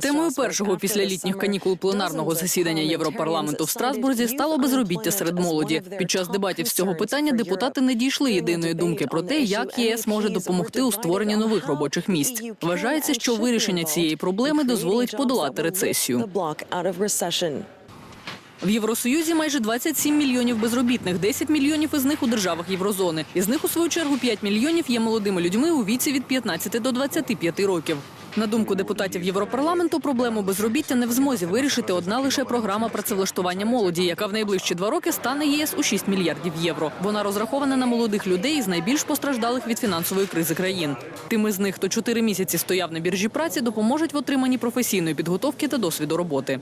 Темою першого після літніх канікул пленарного засідання Європарламенту в Страсбурзі стало безробіття серед молоді. Під час дебатів з цього питання депутати не дійшли єдиної думки про те, як ЄС може допомогти у створенні нових робочих місць. Вважається, що вирішення цієї проблеми дозволить подолати рецесію. В Євросоюзі майже 27 мільйонів безробітних, 10 мільйонів із них у державах Єврозони. Із них, у свою чергу, 5 мільйонів є молодими людьми у віці від 15 до 25 років. На думку депутатів Європарламенту, проблему безробіття не в змозі вирішити одна лише програма працевлаштування молоді, яка в найближчі два роки стане ЄС у 6 мільярдів євро. Вона розрахована на молодих людей з найбільш постраждалих від фінансової кризи країн. Тим із них, хто 4 місяці стояв на біржі праці, допоможуть в отриманні професійної підготовки та досвіду роботи.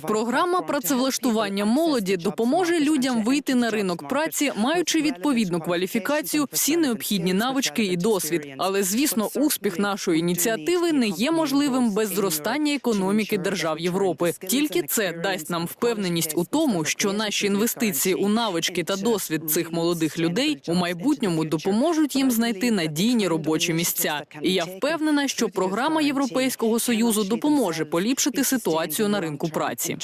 Програма працевлаштування молоді допоможе людям вийти на ринок праці, маючи відповідну кваліфікацію, всі необхідні навички і досвід. Але звісно, успіх нашої ініціативи не є можливим без зростання економіки держав Європи. Тільки це дасть нам впевненість у тому, що наші інвестиції у навички та досвід цих молодих людей у майбутньому допоможуть їм знайти надійні робочі місця. І я впевнена, що програма Європейського союзу допоможе поліпшити ситуацію на ринку праці.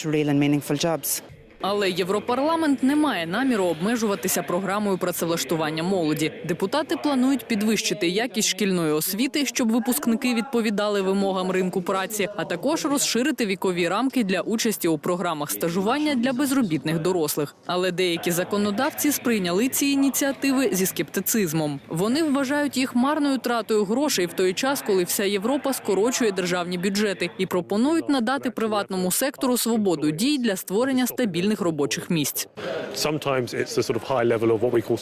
Але Європарламент не має наміру обмежуватися програмою працевлаштування молоді. Депутати планують підвищити якість шкільної освіти, щоб випускники відповідали вимогам ринку праці, а також розширити вікові рамки для участі у програмах стажування для безробітних дорослих. Але деякі законодавці сприйняли ці ініціативи зі скептицизмом. Вони вважають їх марною тратою грошей в той час, коли вся Європа скорочує державні бюджети і пропонують надати приватному сектору свободу дій для створення стабільних робочих місць.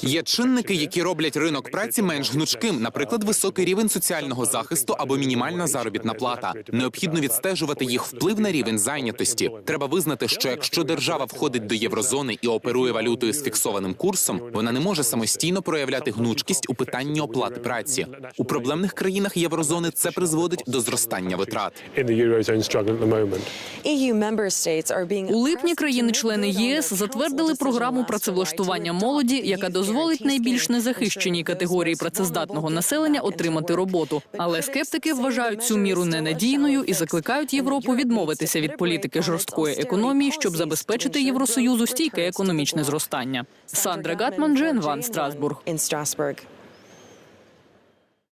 Є чинники, які роблять ринок праці менш гнучким, наприклад, високий рівень соціального захисту або мінімальна заробітна плата. Необхідно відстежувати їх вплив на рівень зайнятості. Треба визнати, що якщо держава входить до єврозони і оперує валютою з фіксованим курсом, вона не може самостійно проявляти гнучкість у питанні оплати праці. У проблемних країнах єврозони це призводить до зростання витрат. moment. У липні країни-члени ЄС затвердили програму працевлаштування молоді, яка дозволить найбільш незахищеній категорії працездатного населення отримати роботу. Але скептики вважають цю міру ненадійною і закликають Європу відмовитися від політики жорсткої економії, щоб забезпечити Євросоюзу стійке економічне зростання. Сандра Гатман, Джен Ван Страсбург.